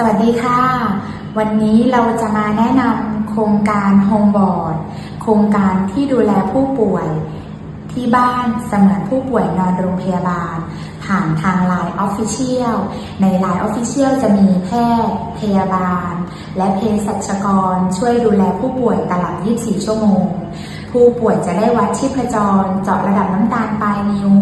สวัสดีค่ะ วันนี้เราจะมาแนะนำโครงการโฮมบอร์ดโครงการที่ดูแลผู้ป่วย ที่บ้านเสมือนผู้ป่วยนอนโรงพยาบาล ผ่านทาง Line Official ใน Line Official จะมีแพทย์ พยาบาล และเภสัชกรช่วยดูแลผู้ป่วยตลอด 24 ชั่วโมง ผู้ป่วยจะได้วัดชีพจร เจาะระดับน้ำตาลปลายนิ้ว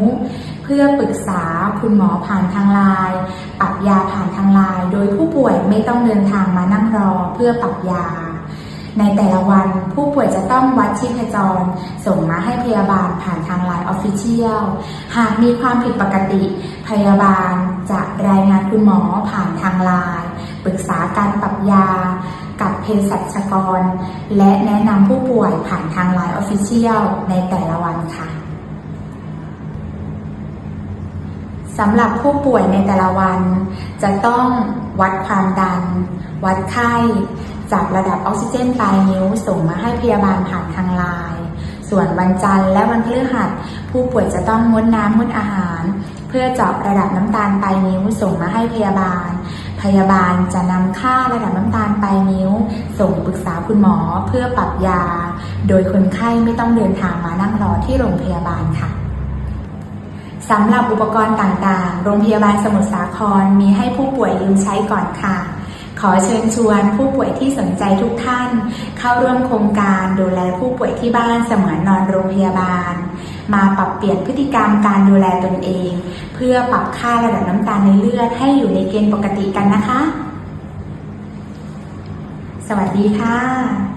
เพื่อปรึกษาคุณหมอผ่านทางไลน์ปรับยาผ่านทางไลน์โดยผู้ป่วยไม่ต้องเดินทางมานั่งรอเพื่อปรับยา ในแต่ละวันผู้ป่วยจะต้องวัดชีพจร ส่งมาให้พยาบาลผ่านทางไลน์ออฟฟิเชียลหากมีความผิดปกติ พยาบาลจะรายงานคุณหมอผ่านทางไลน์ปรึกษาการปรับยา กับเภสัชกร และแนะนำผู้ป่วยผ่านทางไลน์ออฟฟิเชียลในแต่ละวันค่ะสำหรับผู้ป่วยในแต่ละวัน จะต้องวัดความดัน วัดไข้ จับระดับออกซิเจนปลายนิ้วส่งมาให้พยาบาลผ่านทางไลน์ส่วนวันจันทร์และวันพฤหัส ผู้ป่วยจะต้องงดน้ำงดอาหาร เพื่อเจาะระดับน้ำตาลปลายนิ้วส่งมาให้พยาบาล ยาบาลจะนำค่าระดับน้ำตาลปลายนิ้ว ส่งปรึกษาคุณหมอเพื่อปรับยา โดยคนไข้ไม่ต้องเดินทางมานั่งรอที่โรงพยาบาลค่ะสำหรับอุปกรณ์ต่างๆ โรงพยาบาลสมุทรสาครมีให้ผู้ป่วยยืมใช้ก่อนค่ะ ขอเชิญชวนผู้ป่วยที่สนใจทุกท่าน เข้าร่วมโครงการดูแลผู้ป่วยที่บ้านเสมือนนอนโรงพยาบาล มาปรับเปลี่ยนพฤติกรรมการดูแลตนเอง เพื่อปรับค่าระดับน้ำตาลในเลือดให้อยู่ในเกณฑ์ปกติกันนะคะ สวัสดีค่ะ